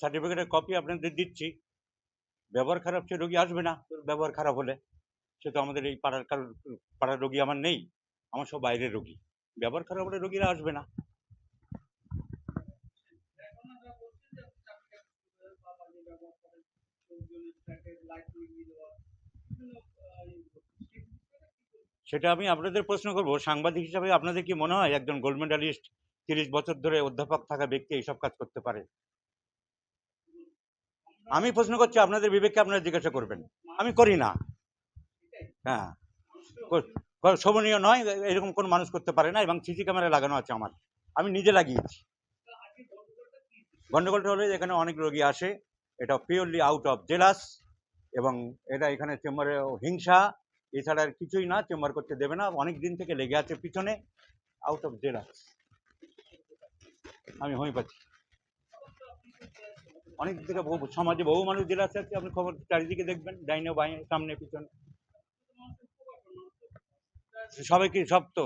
সার্টিফিকেটের কপি আপনাদের দিচ্ছি। ব্যবহার খারাপ, সে রোগী আসবে না। ব্যবহার খারাপ হলে সে তো আমাদের এই পাড়ার কারোর পাড়ার রোগী আমার নেই। আমার সব বাইরের রোগী। ব্যবহার খারাপ হলে রোগীরা আসবে না। সেটা আমি আপনাদের প্রশ্ন করব। সাংবাদিক হিসাবে আপনাদের কি মনে হয় একজন গোল্ড মেডালিস্ট তিরিশ বছর ধরে অধ্যাপক থাকা ব্যক্তি এইসব কাজ করতে পারে? আমি প্রশ্ন করছি, আপনাদের বিবেককে আপনারা জিজ্ঞাসা করবেন। আমি করি না। হ্যাঁ। শোভনীয় নয়, এরকম কোন মানুষ করতে পারে না, এবং সিসি ক্যামেরা লাগানো আছে আমার। আমি নিজে লাগিয়েছি। গন্ডগোলটা হলে এখানে অনেক রোগী আসে। এটা পিওরলি আউট অফ জেলাস এবং এটা এখানে চেম্বারে হিংসা, এছাড়া আর কিছুই না চেম্বার করতে দেবে না। অনেক দিন থেকে লেগে আছে পিছনে আউট অফ জেলাস আমি হোমিওপ্যাথি অনেক দিন থেকে বহু সমাজে বহু মানুষ জেলা আছে আপনি খবর চারিদিকে দেখবেন, ডাইনে বাইনে সামনে, পিছনে। সবাইকে, সব তো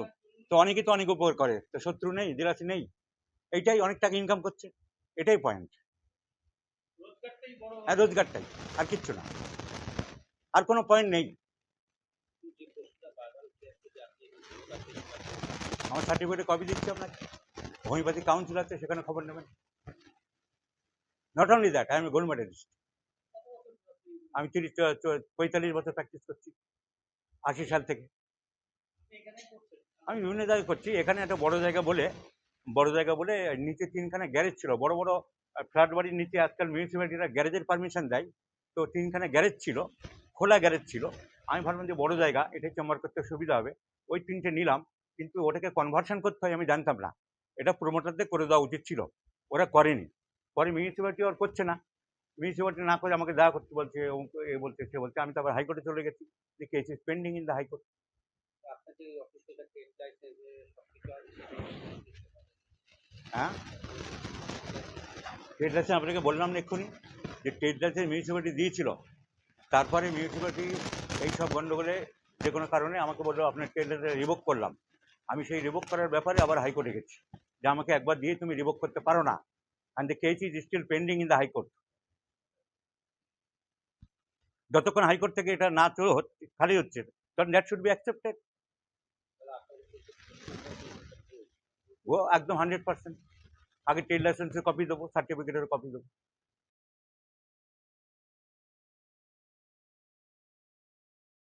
তো অনেকে তো অনেক উপকার করে, তো শত্রু নেই জেলাসি নেই। এইটাই অনেক টাকা ইনকাম করছে, এটাই পয়েন্ট হ্যাঁ রোজগারটাই, আর কিচ্ছু না। আর কোনো পয়েন্ট নেই। আমার সার্টিফিকেটে কপি দিচ্ছি আপনাকে। হোমিওপ্যাথি কাউন্সিল আছে, সেখানে খবর নেবেন। Not only that I am gold medalist আমি তিরিশ পঁয়তাল্লিশ বছর প্র্যাকটিস করছি। আশি সাল থেকে। আমি বিভিন্ন জায়গায় করছি। এখানে একটা বড় জায়গা বলে, বড় জায়গা বলে নিচে তিনখানা গ্যারেজ ছিল। বড় বড় ফ্ল্যাট বাড়ির নিচে আজকাল মিউনিসিপ্যালিটিরা গ্যারেজের পারমিশন দেয়। তো তিনখানা গ্যারেজ ছিল, খোলা গ্যারেজ ছিল। আমি ভাবলাম যে বড় জায়গা এটা চেম্বার করতে সুবিধা হবে। ওই তিনটে নিলাম, কিন্তু ওটাকে কনভার্সন করতে হয় আমি জানতাম না। এটা প্রোমোটারদের করে দেওয়া উচিত ছিল। ওরা করেনি। পরে মিউনিসিপ্যালিটি আর করছে না। মিউনিসিপ্যালিটি না করে আমাকে দেখা করতে বলছে এ বলছে সে বলছে আমি তো আবার হাইকোর্টে চলে গেছি। যে case is pending in the high court হ্যাঁ? ট্রেড লাইসেন্স আপনাকে বললাম না এক্ষুনি। যে ট্রেড লাইসেন্স মিউনিসিপ্যালিটি দিয়েছিল। তারপরে মিউনিসিপ্যালিটি এই সব গণ্ডগোলে যে কোনো কারণে আমাকে বলল আপনার ট্রেড লাইসেন্স রিভোক করলাম। আমি সেই রিভোক করার ব্যাপারে আবার হাইকোর্টে গেছি। যে আমাকে একবার দিয়ে তুমি রিভোক করতে পারো না। And case is still pending in the High Court. যতক্ষণ হাইকোর্ট থেকে এটা না চলে খালি হচ্ছে, কারণ দ্যাট শুড বি অ্যাকসেপ্টেড ও একদম হান্ড্রেড পার্সেন্ট আগে ট্রেড লাইসেন্সের কপি দেবো সার্টিফিকেটের কপি দেবো।